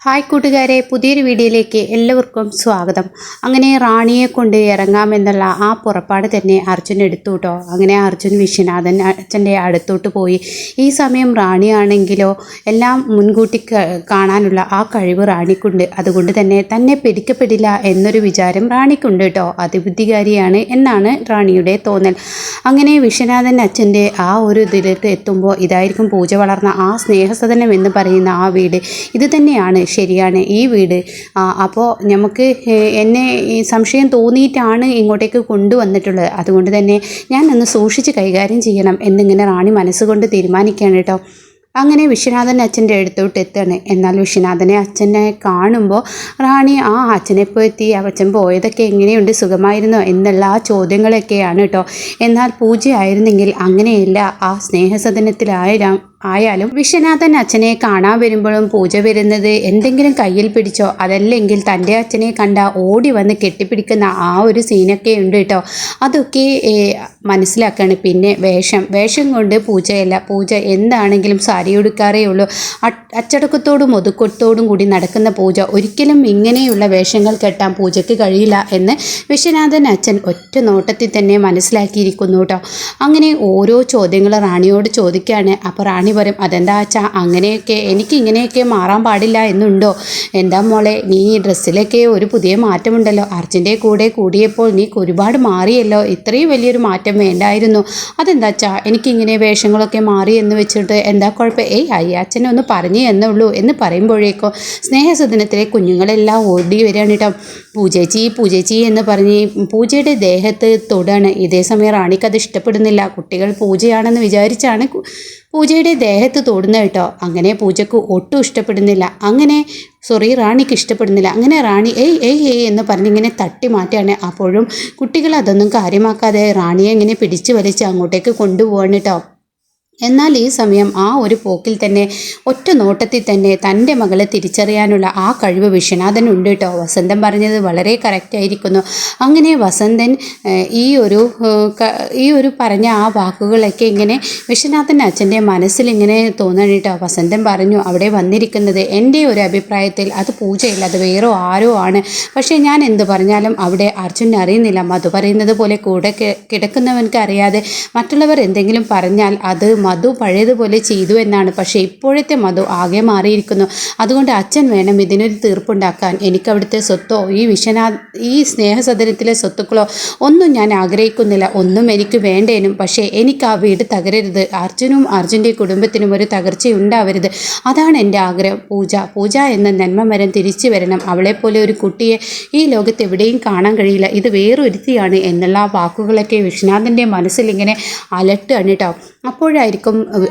Hi കൂട്ടുകാരെ പുതിയൊരു വീഡിയോയിലേക്ക് എല്ലാവർക്കും സ്വാഗതം. അങ്ങനെ റാണിയെ കൊണ്ട് ഇറങ്ങാമെന്നുള്ള ആ പുറപ്പാട് തന്നെ അർജുൻ എടുത്തു കേട്ടോ. അങ്ങനെ അർജുൻ വിശ്വനാഥൻ അച്ഛന്റെ അടുത്തോട്ട് പോയി. ഈ സമയം റാണിയാണെങ്കിലോ എല്ലാം മുൻകൂട്ടി കാണാനുള്ള ആ കഴിവ് റാണിക്കുണ്ട്. അതുകൊണ്ട് തന്നെ തന്നെ പിടിക്കപ്പെടില്ല എന്നൊരു വിചാരം റാണിക്കുണ്ട് കേട്ടോ. അതിബുദ്ധികാരിയാണ് എന്നാണ് റാണിയുടെ തോന്നൽ. അങ്ങനെ വിശ്വനാഥൻ അച്ഛന്റെ ആ ഒരു ഇതിലേക്ക് എത്തുമ്പോൾ ഇതായിരിക്കും പൂജ വളർന്ന ആ സ്നേഹസദനം എന്ന് പറയുന്ന ആ വീട്. ഇത് തന്നെയാണ് ശരിയാണ് ഈ വീട്. അപ്പോൾ നമുക്ക് എന്നെ സംശയം തോന്നിയിട്ടാണ് ഇങ്ങോട്ടേക്ക് കൊണ്ടുവന്നിട്ടുള്ളത്. അതുകൊണ്ട് തന്നെ ഞാൻ ഒന്ന് സൂക്ഷിച്ച് കൈകാര്യം ചെയ്യണം എന്നിങ്ങനെ റാണി മനസ്സുകൊണ്ട് തീരുമാനിക്കുകയാണ് കേട്ടോ. അങ്ങനെ വിശ്വനാഥൻ അച്ഛന്റെ അടുത്തോട്ട് എത്താണ്. എന്നാൽ വിശ്വനാഥനെ അച്ഛനെ കാണുമ്പോൾ റാണി ആ അച്ഛനെ എത്തി അച്ഛൻ പോയതൊക്കെ എങ്ങനെയുണ്ട്? സുഖമായിരുന്നോ? എന്നുള്ള ആ ചോദ്യങ്ങളൊക്കെയാണ് കേട്ടോ. എന്നാൽ പൂജയായിരുന്നെങ്കിൽ അങ്ങനെയല്ല. ആ സ്നേഹസദനത്തിലായ ആയാലും വിശ്വനാഥൻ അച്ഛനെ കാണാൻ വരുമ്പോഴും പൂജ വരുന്നത് എന്തെങ്കിലും കയ്യിൽ പിടിച്ചോ അതല്ലെങ്കിൽ തന്റെ അച്ഛനെ കണ്ട ഓടി വന്ന് കെട്ടിപ്പിടിക്കുന്ന ആ ഒരു സീനൊക്കെ ഉണ്ട് കേട്ടോ. അതൊക്കെ മനസ്സിലാക്കാണ്. പിന്നെ വേഷം. വേഷം കൊണ്ട് പൂജയല്ല പൂജ എന്താണെങ്കിലും സാരി ഉടുക്കാറേ ഉള്ളൂ. അച്ചടക്കത്തോടും ഒതുക്കത്തോടും കൂടി നടക്കുന്ന പൂജ. ഒരിക്കലും ഇങ്ങനെയുള്ള വേഷങ്ങൾ കെട്ടാൻ പൂജയ്ക്ക് കഴിയില്ല എന്ന് വിശ്വനാഥൻ അച്ഛൻ ഒറ്റ നോട്ടത്തിൽ തന്നെ മനസ്സിലാക്കിയിരിക്കുന്നു കേട്ടോ. അങ്ങനെ ഓരോ ചോദ്യങ്ങൾ റാണിയോട് ചോദിക്കുകയാണ് അപ്പോൾ റാണി പറയും അതെന്താ അച്ഛാ അങ്ങനെയൊക്കെ എനിക്ക് ഇങ്ങനെയൊക്കെ മാറാൻ പാടില്ല എന്നുണ്ടോ? എന്താ മോളെ നീ ഈ ഡ്രസ്സിലൊക്കെ ഒരു പുതിയ മാറ്റമുണ്ടല്ലോ. അർജുന്റെ കൂടെ കൂടിയപ്പോൾ നീ ഒരുപാട് മാറിയല്ലോ. ഇത്രയും വലിയൊരു മാറ്റം വേണ്ടായിരുന്നു. അതെന്താ അച്ഛാ എനിക്കിങ്ങനെ വേഷങ്ങളൊക്കെ മാറി എന്ന് വെച്ചിട്ട് എന്താ കുഴപ്പം? ഏയ് അയ്യ അച്ഛനെ ഒന്ന് പറഞ്ഞു എന്നുള്ളൂ എന്ന് പറയുമ്പോഴേക്കോ സ്നേഹസദനത്തിലെ കുഞ്ഞുങ്ങളെല്ലാം ഓടി വരികയാണ് കേട്ടോ. പൂജേച്ചി പൂജേച്ചി എന്ന് പറഞ്ഞ് പൂജയുടെ ദേഹത്ത് തൊടാണ്. ഇതേ സമയം റാണിക്ക് അത് ഇഷ്ടപ്പെടുന്നില്ല. കുട്ടികൾ പൂജയാണെന്ന് വിചാരിച്ചാണ് പൂജയുടെ ദേഹത്ത് തോടുന്ന കേട്ടോ. അങ്ങനെ പൂജക്ക് ഒട്ടും ഇഷ്ടപ്പെടുന്നില്ല. അങ്ങനെ സോറി റാണിക്ക് ഇഷ്ടപ്പെടുന്നില്ല. അങ്ങനെ റാണി ഏയ് ഏയ് ഏയ് എന്ന് പറഞ്ഞിങ്ങനെ തട്ടി മാറ്റാണ് അപ്പോഴും കുട്ടികൾ അതൊന്നും കാര്യമാക്കാതെ റാണിയെ ഇങ്ങനെ പിടിച്ചു വലിച്ച് അങ്ങോട്ടേക്ക് കൊണ്ടുപോകണം കേട്ടോ. എന്നാൽ ഈ സമയം ആ ഒരു പോക്കിൽ തന്നെ ഒറ്റ നോട്ടത്തിൽ തന്നെ തന്റെ മകളെ തിരിച്ചറിയാനുള്ള ആ കഴിവ് വിശ്വനാഥനുണ്ട് കേട്ടോ. വസന്തൻ പറഞ്ഞത് വളരെ കറക്റ്റായിരിക്കുന്നു അങ്ങനെ വസന്തൻ ഈ ഒരു ഈ ഒരു പറഞ്ഞ ആ വാക്കുകളൊക്കെ ഇങ്ങനെ വിശ്വനാഥൻ അച്ഛന്റെ മനസ്സിൽ ഇങ്ങനെ തോന്നണം കേട്ടോ. വസന്തൻ പറഞ്ഞു അവിടെ വന്നിരിക്കുന്നത് എന്റെ ഒരു അഭിപ്രായത്തിൽ അത് പൂജയില്ല അത് വേറെ ആരോ ആണ്. പക്ഷേ ഞാൻ എന്ത് പറഞ്ഞാലും അവിടെ അർജുൻ അറിയുന്നില്ല. മധു പറയുന്നത് പോലെ കൂടെ കിടക്കുന്നവൻക്ക് അറിയാതെ മറ്റുള്ളവർ എന്തെങ്കിലും പറഞ്ഞാൽ അത് മധു പഴയതുപോലെ ചെയ്തു എന്നാണ്. പക്ഷേ ഇപ്പോഴത്തെ മധു ആകെ മാറിയിരിക്കുന്നു. അതുകൊണ്ട് അച്ഛൻ വേണം ഇതിനൊരു തീർപ്പുണ്ടാക്കാൻ. എനിക്ക് അവിടുത്തെ സ്വത്തോ ഈ വിഷനാ ഈ സ്നേഹസദനത്തിലെ സ്വത്തുക്കളോ ഒന്നും ഞാൻ ആഗ്രഹിക്കുന്നില്ല. ഒന്നും എനിക്ക് വേണ്ടേനും. പക്ഷേ എനിക്ക് ആ വീട് തകരരുത്. അർജുനും അർജുന്റെ കുടുംബത്തിനും ഒരു തകർച്ചയുണ്ടാവരുത്. അതാണ് എന്റെ ആഗ്രഹം. പൂജ പൂജ എന്ന നന്മമരം തിരിച്ചു വരണം. അവളെപ്പോലെ ഒരു കുട്ടിയെ ഈ ലോകത്ത് എവിടെയും കാണാൻ കഴിയില്ല. ഇത് വേറൊരുത്തിയാണ് എന്നുള്ള ആ വാക്കുകളൊക്കെ വിശ്വനാഥന്റെ മനസ്സിലിങ്ങനെ അലട്ടുകയാണ് കേട്ടോ അപ്പോഴായിരിക്കും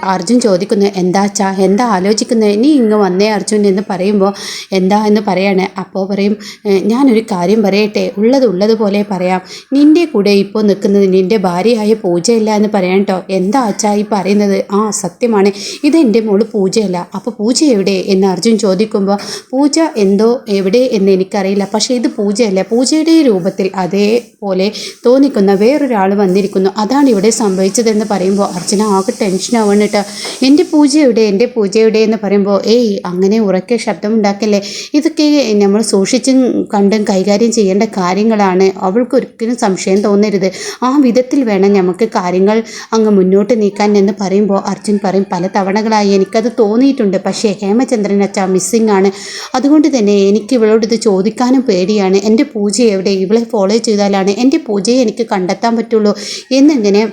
അർജുൻ ചോദിക്കുന്നത് എന്താ അച്ഛാ? എന്താ ആലോചിക്കുന്നത് നീ ഇങ്ങ് വന്നേ അർജുൻ എന്ന് പറയുമ്പോൾ എന്താ എന്ന് പറയാണ്. അപ്പോൾ പറയും "ഏഹ്, ഞാനൊരു കാര്യം പറയട്ടെ? ഉള്ളത് ഉള്ളതുപോലെ പറയാം. നിന്റെ കൂടെ ഇപ്പോൾ നിൽക്കുന്നത് നിന്റെ ഭാര്യയായ പൂജയല്ല എന്ന് പറയാം കേട്ടോ എന്താ അച്ഛാ ഈ പറയുന്നത്? ആ സത്യമാണ്. ഇതെന്റെ മോൾ പൂജയല്ല. അപ്പോൾ പൂജ എവിടെ? എന്ന് അർജുൻ ചോദിക്കുമ്പോൾ പൂജ എന്തോ എവിടെ എന്ന് എനിക്കറിയില്ല. പക്ഷേ ഇത് പൂജയല്ല. പൂജയുടെ രൂപത്തിൽ അതേപോലെ തോന്നിക്കുന്ന വേറൊരാൾ വന്നിരിക്കുന്നു. അതാണ് ഇവിടെ സംഭവിച്ചതെന്ന് പറയുമ്പോൾ അർജുന ആകെ ടെൻഷൻ കേട്ടോ എന്റെ പൂജ എവിടെ എന്റെ പൂജ എവിടെ എന്ന് പറയുമ്പോൾ ഏയ് അങ്ങനെ ഉറക്കെ ശബ്ദം ഉണ്ടാക്കല്ലേ ഇതൊക്കെ നമ്മൾ സൂക്ഷിച്ചും കണ്ടും കൈകാര്യം ചെയ്യേണ്ട കാര്യങ്ങളാണ്. അവൾക്ക് ഒരിക്കലും സംശയം തോന്നരുത്. ആ വിധത്തിൽ വേണം നമുക്ക് കാര്യങ്ങൾ അങ്ങ് മുന്നോട്ട് നീക്കാൻ എന്ന് പറയുമ്പോൾ അർജുൻ പറയും പല തവണകളായി എനിക്കത് തോന്നിയിട്ടുണ്ട്. പക്ഷേ ഹേമചന്ദ്രൻ അച്ഛ മിസ്സിംഗ് ആണ്. അതുകൊണ്ട് തന്നെ എനിക്ക് ഇവളോട് ഇത് ചോദിക്കാനും പേടിയാണ്. എന്റെ പൂജ എവിടെ? ഇവളെ ഫോളോ ചെയ്താലാണ് എന്റെ പൂജയെ എനിക്ക് കണ്ടെത്താൻ പറ്റുള്ളൂ. എന്നിങ്ങനെ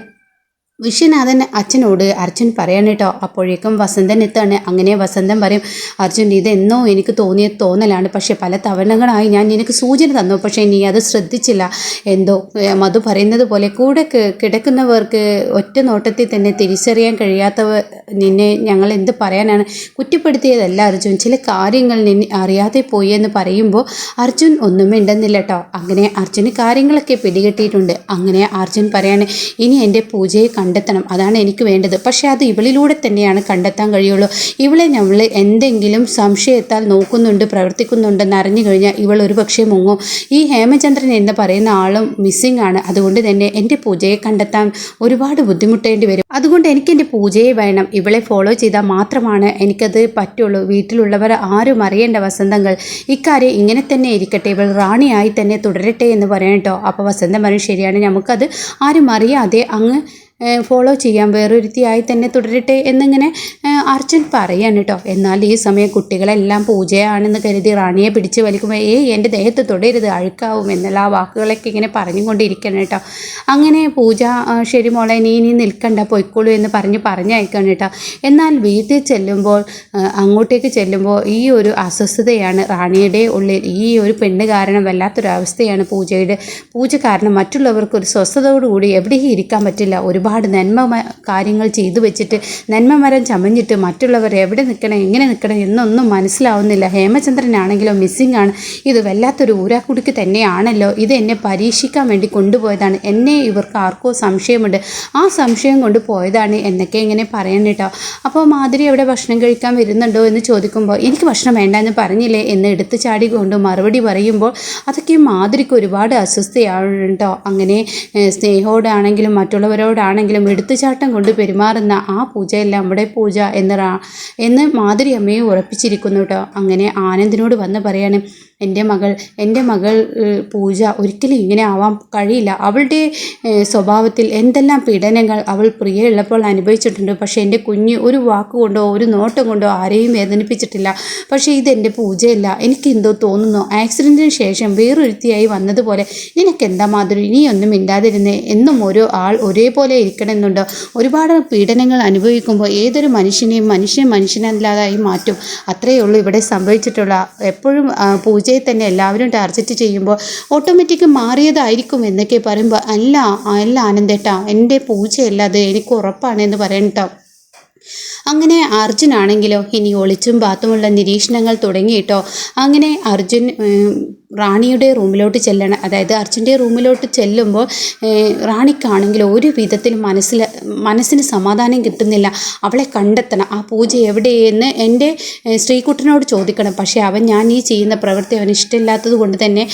വിശ്വനാഥൻ അച്ഛനോട് അർജുൻ പറയാണ് കേട്ടോ അപ്പോഴേക്കും വസന്തൻ എത്താണ്? അങ്ങനെ വസന്തൻ പറയും അർജുൻ ഇതെന്നോ എനിക്ക് തോന്നിയ തോന്നലാണ്. പക്ഷേ പല തവണകളായി ഞാൻ നിനക്ക് സൂചന തന്നു. പക്ഷേ നീ അത് ശ്രദ്ധിച്ചില്ല. എന്തോ മധു പറയുന്നത് പോലെ കൂടെ കിടക്കുന്നവർക്ക് ഒറ്റ നോട്ടത്തിൽ തന്നെ തിരിച്ചറിയാൻ കഴിയാത്തവർ നിന്നെ ഞങ്ങൾ എന്ത് പറയാനാണ്? കുറ്റപ്പെടുത്തിയതല്ല അർജുൻ. ചില കാര്യങ്ങൾ നിന്നെ അറിയാതെ പോയി എന്ന് പറയുമ്പോൾ അർജുൻ ഒന്നും മിണ്ടുന്നില്ല കേട്ടോ. അങ്ങനെ അർജുന് കാര്യങ്ങളൊക്കെ പിടികിട്ടിയിട്ടുണ്ട്. അങ്ങനെ അർജുൻ പറയാണ് ഇനി എന്റെ പൂജയെ കണ്ടെത്തണം. അതാണ് എനിക്ക് വേണ്ടത്. പക്ഷേ അത് ഇവളിലൂടെ തന്നെയാണ് കണ്ടെത്താൻ കഴിയുള്ളൂ. ഇവളെ നമ്മൾ എന്തെങ്കിലും സംശയത്താൽ നോക്കുന്നുണ്ട് പ്രവർത്തിക്കുന്നുണ്ടെന്ന് അറിഞ്ഞു കഴിഞ്ഞാൽ ഇവൾ ഒരു പക്ഷേ മുങ്ങും. ഈ ഹേമചന്ദ്രൻ എന്ന് പറയുന്ന ആളും മിസ്സിംഗ് ആണ്. അതുകൊണ്ട് തന്നെ എന്റെ പൂജയെ കണ്ടെത്താൻ ഒരുപാട് ബുദ്ധിമുട്ടേണ്ടി വരും. അതുകൊണ്ട് എനിക്ക് എന്റെ പൂജയെ വേണം. ഇവളെ ഫോളോ ചെയ്താൽ മാത്രമാണ് എനിക്കത് പറ്റുള്ളൂ. വീട്ടിലുള്ളവർ ആരും അറിയേണ്ട വസന്തങ്ങൾ. ഇക്കാര്യം ഇങ്ങനെ തന്നെ ഇരിക്കട്ടെ. ഇവൾ റാണിയായി തന്നെ തുടരട്ടെ എന്ന് പറയാം കേട്ടോ. അപ്പോൾ വസന്തം പറയും ശരിയാണ്. നമുക്കത് ആരും അറിയാതെ അങ്ങ് ഫോളോ ചെയ്യാം. വേറൊരുത്തിയായി തന്നെ തുടരട്ടെ എന്നിങ്ങനെ അർജുൻ പറയാണ് കേട്ടോ എന്നാൽ ഈ സമയം കുട്ടികളെല്ലാം പൂജയാണെന്ന് കരുതി റാണിയെ പിടിച്ച് വലിക്കുമ്പോൾ ഏയ് എന്റെ ദേഹത്ത് തൊടരുത് അഴുക്കാവും എന്നുള്ള ആ വാക്കുകളൊക്കെ ഇങ്ങനെ പറഞ്ഞുകൊണ്ടിരിക്കണം കേട്ടോ അങ്ങനെ പൂജ ശരി മോളെ നീ നീ നിൽക്കണ്ട പൊയ്ക്കോളൂ എന്ന് പറഞ്ഞ് പറഞ്ഞയക്കണം കേട്ടോ എന്നാൽ വീട്ടിൽ ചെല്ലുമ്പോൾ അങ്ങോട്ടേക്ക് ചെല്ലുമ്പോൾ ഈ ഒരു അസ്വസ്ഥതയാണ് റാണിയുടെ ഉള്ളിൽ. ഈ ഒരു പെണ്ണ് കാരണം വല്ലാത്തൊരവസ്ഥയാണ് പൂജയുടെ പൂജ കാരണം മറ്റുള്ളവർക്ക് ഒരു സ്വസ്ഥതയോടുകൂടി എവിടെയും ഇരിക്കാൻ പറ്റില്ല. ഒരുപാട് നന്മ കാര്യങ്ങൾ ചെയ്തു വെച്ചിട്ട് നന്മ മരം ചമഞ്ഞിട്ട് മറ്റുള്ളവർ എവിടെ നിൽക്കണം എങ്ങനെ നിൽക്കണം എന്നൊന്നും മനസ്സിലാവുന്നില്ല. ഹേമചന്ദ്രനാണെങ്കിലോ മിസ്സിംഗ് ആണ്. ഇത് വല്ലാത്തൊരു ഊരാക്കുടുക്ക് തന്നെയാണല്ലോ. ഇത് എന്നെ പരീക്ഷിക്കാൻ വേണ്ടി കൊണ്ടുപോയതാണ്. എന്നെ ഇവർക്ക് ആർക്കോ സംശയമുണ്ട്. ആ സംശയം കൊണ്ട് പോയതാണ് എന്നൊക്കെ ഇങ്ങനെ പറയണം കേട്ടോ. അപ്പോൾ മാധുരി എവിടെ ഭക്ഷണം കഴിക്കാൻ വരുന്നുണ്ടോ എന്ന് ചോദിക്കുമ്പോൾ എനിക്ക് ഭക്ഷണം വേണ്ട എന്ന് പറഞ്ഞില്ലേ? എന്ന് എടുത്തു ചാടി കൊണ്ട് മറുപടി പറയുമ്പോൾ അതൊക്കെ മാധുരിക്ക് ഒരുപാട് അസ്വസ്ഥയാണ് കേട്ടോ അങ്ങനെ സ്നേഹോടാണെങ്കിലും സ്നേഹത്തോടാണെങ്കിലും മറ്റുള്ളവരോടാണെങ്കിലും എടുത്തുചാട്ടം കൊണ്ട് പെരുമാറുന്ന ആ പൂജയല്ല നമ്മുടെ പൂജ എന്ന് റാ എന്ന് മാധുരി അമ്മയെ ഉറപ്പിച്ചിരിക്കുന്നു കേട്ടോ അങ്ങനെ ആനന്ദിനോട് വന്ന് പറയാണ് എന്റെ മകൾ എന്റെ മകൾ പൂജ ഒരിക്കലും ഇങ്ങനെ ആവാൻ കഴിയില്ല. അവളുടെ സ്വഭാവത്തിൽ എന്തെല്ലാം പീഡനങ്ങൾ അവൾ പ്രിയയുള്ളപ്പോൾ അനുഭവിച്ചിട്ടുണ്ട്. പക്ഷേ എന്റെ കുഞ്ഞ് ഒരു വാക്കുകൊണ്ടോ ഒരു നോട്ടം കൊണ്ടോ ആരെയും വേദനിപ്പിച്ചിട്ടില്ല. പക്ഷേ ഇതെന്റെ പൂജയല്ല. എനിക്ക് എന്തോ തോന്നുന്നു. ആക്സിഡന്റിന് ശേഷം വേറൊരുത്തിയായി വന്നതുപോലെ നിനക്കെന്താ മാധുരി? നീ ഒന്നും മിണ്ടാതിരുന്നേ. എന്നും ഓരോ ആൾ ഒരേപോലെ ഇരിക്കണമെന്നുണ്ടോ. ഒരുപാട് പീഡനങ്ങൾ അനുഭവിക്കുമ്പോൾ ഏതൊരു മനുഷ്യനെയും മനുഷ്യൻ മനുഷ്യനല്ലാതായി മാറ്റും. അത്രയേ ഉള്ളൂ ഇവിടെ സംഭവിച്ചിട്ടുള്ള. എപ്പോഴും ആ, പൂജയെ തന്നെ എല്ലാവരും ടാർജറ്റ് ചെയ്യുമ്പോൾ ഓട്ടോമാറ്റിക് മാറിയതായിരിക്കും എന്നൊക്കെ പറയുമ്പോൾ അല്ല അല്ല ആനന്ദേട്ടാ എന്റെ പൂജയല്ല അത് എനിക്ക് ഉറപ്പാണ് എന്ന് പറയണ്ടോ അങ്ങനെ അർജുനാണെങ്കിലോ ഇനി ഒളിച്ചും ബാത്തുമുള്ള നിരീക്ഷണങ്ങൾ തുടങ്ങിയിട്ടോ അങ്ങനെ അർജുൻ റാണിയുടെ റൂമിലോട്ട് ചെല്ലണം അതായത് അർജുന്റെ റൂമിലോട്ട് ചെല്ലുമ്പോൾ റാണിക്കാണെങ്കിൽ ഒരു വിധത്തിൽ മനസ്സിൽ മനസ്സിന് സമാധാനം കിട്ടുന്നില്ല. അവളെ കണ്ടെത്തണം. ആ പൂജ എവിടെയെന്ന് എന്റെ ശ്രീകുട്ടനോട് ചോദിക്കണം. പക്ഷേ അവൻ ഞാൻ ഈ ചെയ്യുന്ന പ്രവൃത്തി അവൻ ഇഷ്ടമില്ലാത്തത് കൊണ്ട് തന്നെ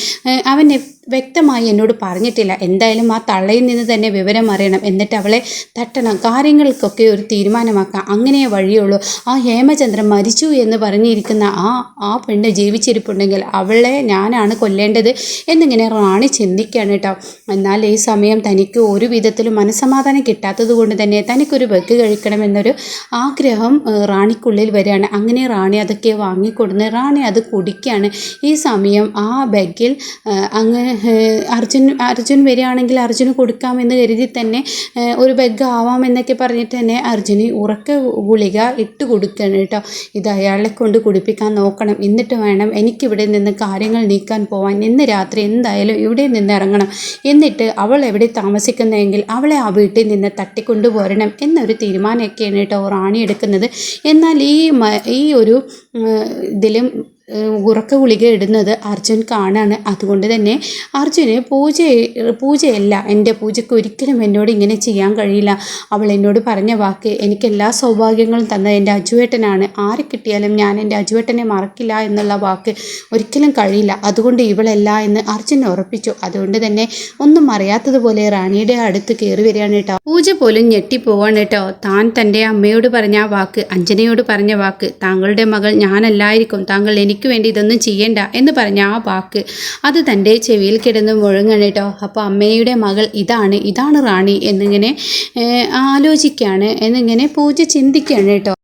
അവൻ വ്യക്തമായി എന്നോട് പറഞ്ഞിട്ടില്ല. എന്തായാലും ആ തള്ളയിൽ നിന്ന് തന്നെ വിവരം അറിയണം. എന്നിട്ട് അവളെ തട്ടണം. കാര്യങ്ങൾക്കൊക്കെ ഒരു തീരുമാനമാക്കാം. അങ്ങനെ വഴിയുള്ളൂ. ആ ഹേമചന്ദ്രൻ മരിച്ചു എന്ന് പറഞ്ഞിരിക്കുന്ന ആ ആ പെണ്ണ് ജീവിച്ചിരിപ്പുണ്ടെങ്കിൽ അവളെ ഞാനാണ് കൊല്ലേണ്ടത് എന്നിങ്ങനെ റാണി ചിന്തിക്കുകയാണ് കേട്ടോ. എന്നാൽ ഈ സമയം തനിക്ക് ഒരു വിധത്തിലും മനസ്സമാധാനം കിട്ടാത്തത് കൊണ്ട് തന്നെ തനിക്കൊരു ബഗ് കഴിക്കണമെന്നൊരു ആഗ്രഹം റാണിക്കുള്ളിൽ വരികയാണ്. അങ്ങനെ റാണി അതൊക്കെ വാങ്ങിക്കൊടുന്ന് റാണി അത് കുടിക്കുകയാണ് ഈ സമയം ആ ബഗിൽ അങ്ങ് അർജുൻ അർജുൻ വരികയാണെങ്കിൽ അർജുന് കൊടുക്കാമെന്ന് കരുതി തന്നെ ഒരു ബെഗ് ആവാമെന്നൊക്കെ പറഞ്ഞിട്ട് തന്നെ അർജുന് ഉറക്ക ഗുളിക ഇട്ട് കൊടുക്കുകയാണ് കേട്ടോ. ഇത് അയാളെ കൊണ്ട് കുടിപ്പിക്കാൻ നോക്കണം. എന്നിട്ട് വേണം എനിക്കിവിടെ നിന്ന് കാര്യങ്ങൾ നീക്കാൻ പോവാൻ ഇന്ന് രാത്രി എന്തായാലും ഇവിടെ നിന്ന് ഇറങ്ങണം. എന്നിട്ട് അവൾ എവിടെ താമസിക്കുന്നതെങ്കിൽ അവളെ ആ വീട്ടിൽ നിന്ന് തട്ടിക്കൊണ്ടു പോരണം എന്നൊരു തീരുമാനമൊക്കെയാണ് കേട്ടോ റാണി എടുക്കുന്നത്. എന്നാൽ ഈ ഈ ഒരു ഇതിലും ഉറക്ക ഗുളിക ഇടുന്നത് അർജുൻ കാണാണ്. അതുകൊണ്ട് തന്നെ അർജുന് പൂജ പൂജയല്ല. എന്റെ പൂജയ്ക്ക് ഒരിക്കലും എന്നോട് ഇങ്ങനെ ചെയ്യാൻ കഴിയില്ല. അവൾ എന്നോട് പറഞ്ഞ വാക്ക് എനിക്ക് എല്ലാ സൗഭാഗ്യങ്ങളും തന്നത് എന്റെ അജുവേട്ടനാണ്. ആരെ കിട്ടിയാലും ഞാൻ എന്റെ അജുവേട്ടനെ മറക്കില്ല എന്നുള്ള വാക്ക് ഒരിക്കലും കഴിയില്ല. അതുകൊണ്ട് ഇവളല്ല എന്ന് അർജുൻ ഉറപ്പിച്ചു. അതുകൊണ്ട് തന്നെ ഒന്നും അറിയാത്തതുപോലെ റാണിയുടെ അടുത്ത് കയറി വരികയാണ് കേട്ടോ. പൂജ പോലും ഞെട്ടിപ്പോവാണ് കേട്ടോ. താൻ തന്റെ അമ്മയോട് പറഞ്ഞ വാക്ക് അഞ്ജനയോട് പറഞ്ഞ വാക്ക് താങ്കളുടെ മകൾ ഞാനല്ലായിരിക്കും. താങ്കൾ എനിക്ക് വേണ്ടി ഇതൊന്നും ചെയ്യണ്ട എന്ന് പറഞ്ഞ ആ വാക്ക് അത് തന്റെ ചെവിയിൽ കിടന്ന് മുഴങ്ങണം കേട്ടോ. അപ്പോൾ അമ്മയുടെ മകൾ ഇതാണ് ഇതാണ് റാണി എന്നിങ്ങനെ ആലോചിക്കുകയാണ് എന്നിങ്ങനെ പൂജ ചിന്തിക്കുകയാണ് കേട്ടോ.